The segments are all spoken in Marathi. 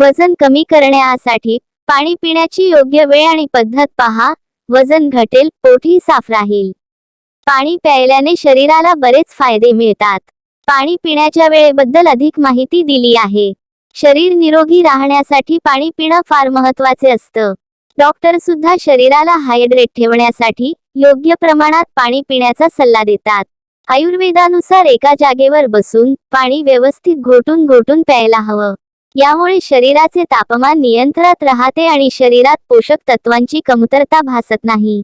वजन कमी करण्यासाठी पाणी पिण्याची योग्य वेळ आणि पद्धत पहा. वजन घटेल पोटही साफ राहील. पाणी प्यायल्याने शरीराला बरेच फायदे मिळतात. पाणी पिण्याच्या वेळेबद्दल अधिक माहिती दिली आहे. शरीर निरोगी राहण्यासाठी पाणी पिणं फार महत्त्वाचे असतं. डॉक्टर सुद्धा शरीराला हायड्रेट ठेवण्यासाठी योग्य प्रमाणात पाणी पिण्याचा सल्ला देतात. आयुर्वेदानुसार एका जागेवर बसून पाणी व्यवस्थित घोटून घोटून प्यायला हवं. यामुळे शरीराचे तापमान नियंत्रणात राहते आणि शरीरात पोषक तत्वांची कमतरता भासत नाही.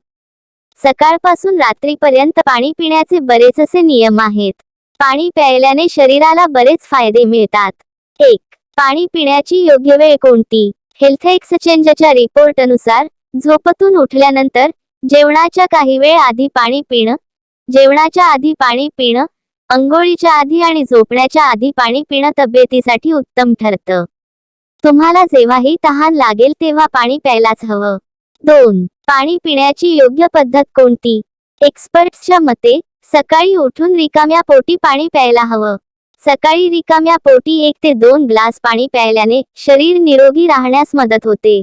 सकाळपासून रात्रीपर्यंत पाणी पिण्याचे बरेच असे नियम आहेत. पाणी प्यायल्याने शरीराला बरेच फायदे मिळतात. एक पाणी पिण्याची योग्य वेळ कोणती? हेल्थ एक्सचेंजच्या रिपोर्ट अनुसार झोपतून उठल्यानंतर जेवणाच्या काही वेळ आधी पाणी पिणं जेवणाच्या आधी पाणी पिणं अंघोळीच्या आधी आणि झोपण्याच्या आधी पाणी पिणं तब्येतीसाठी उत्तम ठरतं. तुम्हाला जेव्हाही तहान लागेल तेव्हा पाणी प्यायलाच हवं. दोन पाणी पिण्याची योग्य पद्धत कोणती? एक्सपर्ट्सच्या मते सकाळी उठून रिकाम्या पोटी पाणी प्यायला हवं. सकाळी रिकाम्या पोटी एक ते दोन ग्लास पाणी प्यायल्याने शरीर निरोगी राहण्यास मदत होते.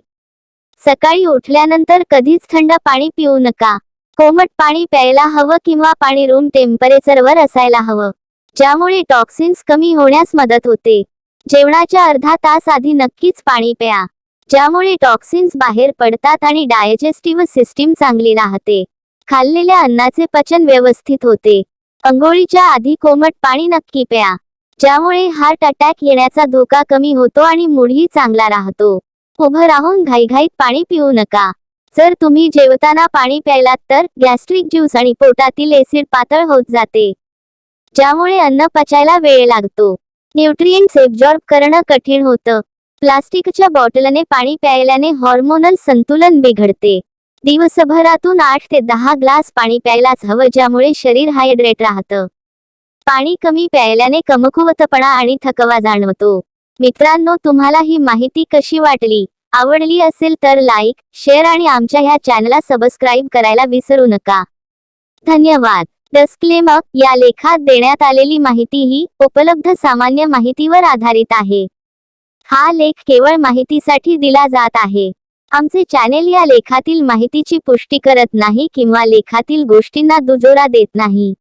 सकाळी उठल्यानंतर कधीच थंड पाणी पिऊ नका. कोमट पाणी प्यायला हवं किंवा पाणी रूम टेम्परेचरवर असायला हवं. ज्यामुळे टॉक्सिन्स कमी होण्यास मदत होते. जेवणाच्या अर्धा तास आधी नक्कीच पाणी प्या. ज्यामुळे टॉक्सिन्स बाहेर पडतात आणि डायजेस्टिव्ह सिस्टीम चांगली राहते. खाल्लेल्या अन्नाचे पचन व्यवस्थित होते. अंघोळीच्या आधी कोमट पाणी नक्की प्या. ज्यामुळे हार्ट अटॅक येण्याचा धोका कमी होतो आणि मूडही चांगला राहतो. उभं राहून घाईघाईत पाणी पिऊ नका. जर तुम्ही जेवताना पाणी प्यायलात तर गॅस्ट्रिक ज्यूस आणि पोटातील एसिड पातळ होत जाते ज्यामुळे अन्न पचायला वेळ लागतो. न्यूट्रिएंट्स एब्झॉर्ब करणं कठीण होतं. प्लास्टिकच्या बॉटलने पाणी प्यायल्याने हॉर्मोनल संतुलन बिघडते. दिवसभरातून आठ ते दहा ग्लास पाणी प्यायलाच हवं ज्यामुळे शरीर हायड्रेट राहतं. पाणी कमी प्यायल्याने कमकुवतपणा आणि थकवा जाणवतो. मित्रांनो तुम्हाला ही माहिती कशी वाटली? आवडली असेल तर लाईक शेअर आणि आमच्या ह्या चॅनलला सबस्क्राईब करायला विसरू नका. धन्यवाद. डिस्क्लेमर या लेखात देण्यात आलेली माहिती ही उपलब्ध सामान्य माहितीवर आधारित आहे. हा लेख केवळ माहितीसाठी दिला जात आहे. आमचे चॅनेल या लेखातील माहितीची पुष्टी करत नाही किंवा लेखातील गोष्टींना दुजोरा देत नाही.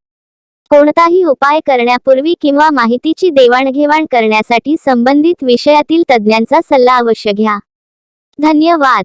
कोणताही उपाय करण्यापूर्वी किंवा माहितीची देवाणघेवाण करण्यासाठी संबंधित विषयातील तज्ज्ञांचा सल्ला अवश्य घ्या. धन्यवाद.